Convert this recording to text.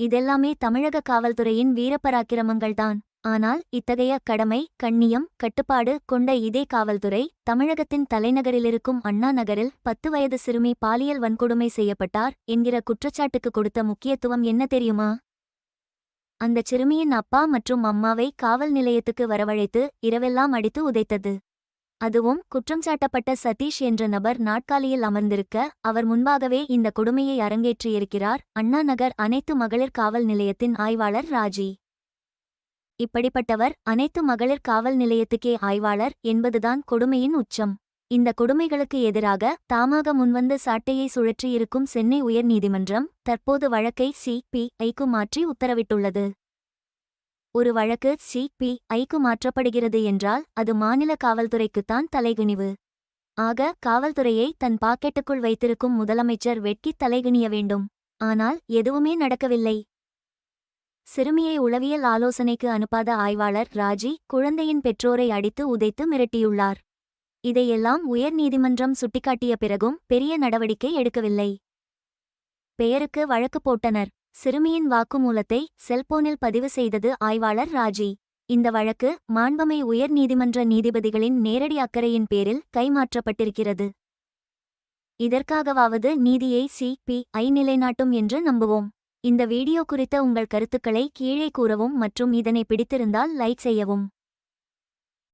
இதெல்லாமே தமிழக காவல்துறையின் வீரப்பராக்கிரமங்கள்தான். ஆனால் இத்தகைய கடமை கண்ணியம் கட்டுப்பாடு கொண்ட இதே காவல்துறை தமிழகத்தின் தலைநகரிலிருக்கும் அண்ணா நகரில் பத்து வயது சிறுமி பாலியல் வன்கொடுமை செய்யப்பட்டார் என்கிற குற்றச்சாட்டுக்கு கொடுத்த முக்கியத்துவம் என்ன தெரியுமா? அந்தச் சிறுமியின் அப்பா மற்றும் அம்மாவை காவல் நிலையத்துக்கு வரவழைத்து இரவெல்லாம் அடித்து உதைத்தது. அதுவும் குற்றம் சாட்டப்பட்ட சதீஷ் என்ற நபர் நாட்காலியில் அமர்ந்திருக்க அவர் முன்பாகவே இந்த கொடுமையை அரங்கேற்றியிருக்கிறார். அண்ணா நகர் அனைத்து மகளிர் காவல் நிலையத்தின் ஆய்வாளர் ராஜி. இப்படிப்பட்டவர் அனைத்து மகளிர் காவல் நிலையத்துக்கே ஆய்வாளர் என்பதுதான் கொடுமையின் உச்சம். இந்த கொடுமைகளுக்கு எதிராக தாமாக முன்வந்து சாட்டையை சுழற்றியிருக்கும் சென்னை உயர்நீதிமன்றம் தற்போது வழக்கை சி. பி. ஐக்கு மாற்றி உத்தரவிட்டுள்ளது. ஒரு வழக்கு சி. பி. ஐக்கு மாற்றப்படுகிறது என்றால் அது மாநில காவல்துறைக்குத்தான் தலைகுனிவு. ஆக காவல்துறையை தன் பாக்கெட்டுக்குள் வைத்திருக்கும் முதலமைச்சர் வெட்கித் தலைகுனிய வேண்டும். ஆனால் எதுவுமே நடக்கவில்லை. சிறுமியை உளவியல் ஆலோசனைக்கு அனுப்பாத ஆய்வாளர் ராஜி குழந்தையின் பெற்றோரை அடித்து உதைத்து மிரட்டியுள்ளார். இதையெல்லாம் உயர்நீதிமன்றம் சுட்டிக்காட்டிய பிறகும் பெரிய நடவடிக்கை எடுக்கவில்லை. பெயருக்கு வழக்கு போட்டனர். சிறுமியின் வாக்குமூலத்தை செல்போனில் பதிவு செய்தது ஆய்வாளர் ராஜி. இந்த வழக்கு மாண்பமை உயர்நீதிமன்ற நீதிபதிகளின் நேரடி அக்கறையின் பேரில் கைமாற்றப்பட்டிருக்கிறது. இதற்காகவாவது நீதியை சி. நிலைநாட்டும் என்று நம்புவோம். இந்த வீடியோ குறித்த உங்கள் கருத்துக்களை கீழே கூறவும் மற்றும் இதனை பிடித்திருந்தால் லைக் செய்யவும்.